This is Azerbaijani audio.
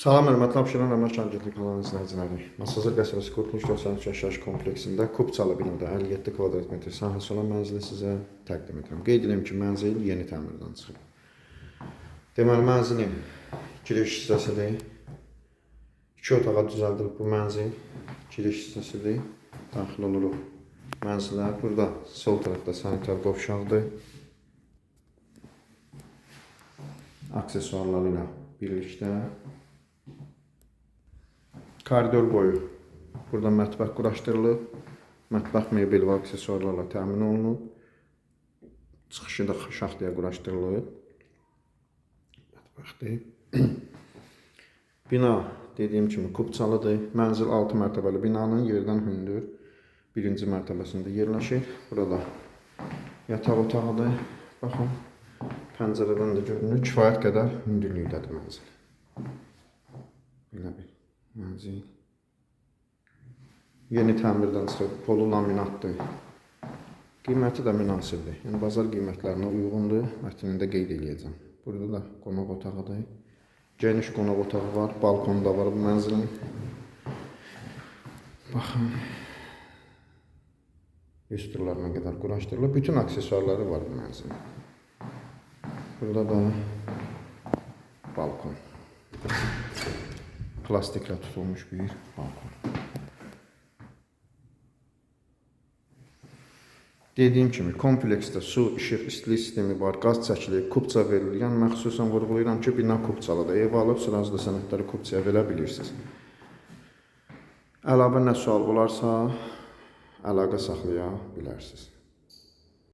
Salam, hörmətli Abşeron Əmlak Agentlik kanalının izləyiciləri. Masazır qəsəbəsi Qurtuluş 93 yaşayış kompleksində Kupçalı binada 57 kvadrat metr sahəsi olan mənzili sizə təqdim edirəm. Qeyd edirəm ki, mənzil yeni təmirdən çıxıb. Deməli, mənzilin giriş hissəsidir. İki otağa düzəldilib bu mənzil. Giriş hissəsidir. Daxil oluruq mənzilə. Burada sol tərəfdə sanitar qovşaqdır. Aksesuarları ilə birlikdə koridor boyu burada mətbəx quraşdırılıb. Mətbəx mebel və aksesuarlarla təmin olunub. Çıxışı da şaxtaya quraşdırılıb. Mətbəxdir. Bina dediyim kimi kubçalıdır. Mənzil 6 mərtəbəli binanın yerdən hündür birinci mərtəbəsində yerləşir. Burada yataq otağıdır. Baxın, pəncərədən də görünür. Kifayət qədər hündürlükdədir mənzil. Mənzil. Yeni təmirdən çıxıb, polu laminatdır. Qiyməti də münasibdir. Yəni bazar qiymətlərinə uyğundur. Mətnində qeyd eləyəcəm. Burada da qonaq otağıdır. Geniş qonaq otağı var, balkonu da var bu mənzilin. Baxın. Üstürlərinə qədər quraşdırılıb. Bütün aksesuarları var bu mənzilin. Burada da balkon. Plastiklə tutulmuş bir balkon. Dediyim kimi kompleksdə su, işıq, istilik sistemi var, qaz çəkilir, kupça verilir. Yəni mən xüsusən vurğulayıram ki, bina kupçalıdır. Ev alıb sırasında sənədləri kupçaya verə bilirsiniz. Əlavə nə sual olarsa əlaqə saxlaya bilərsiniz.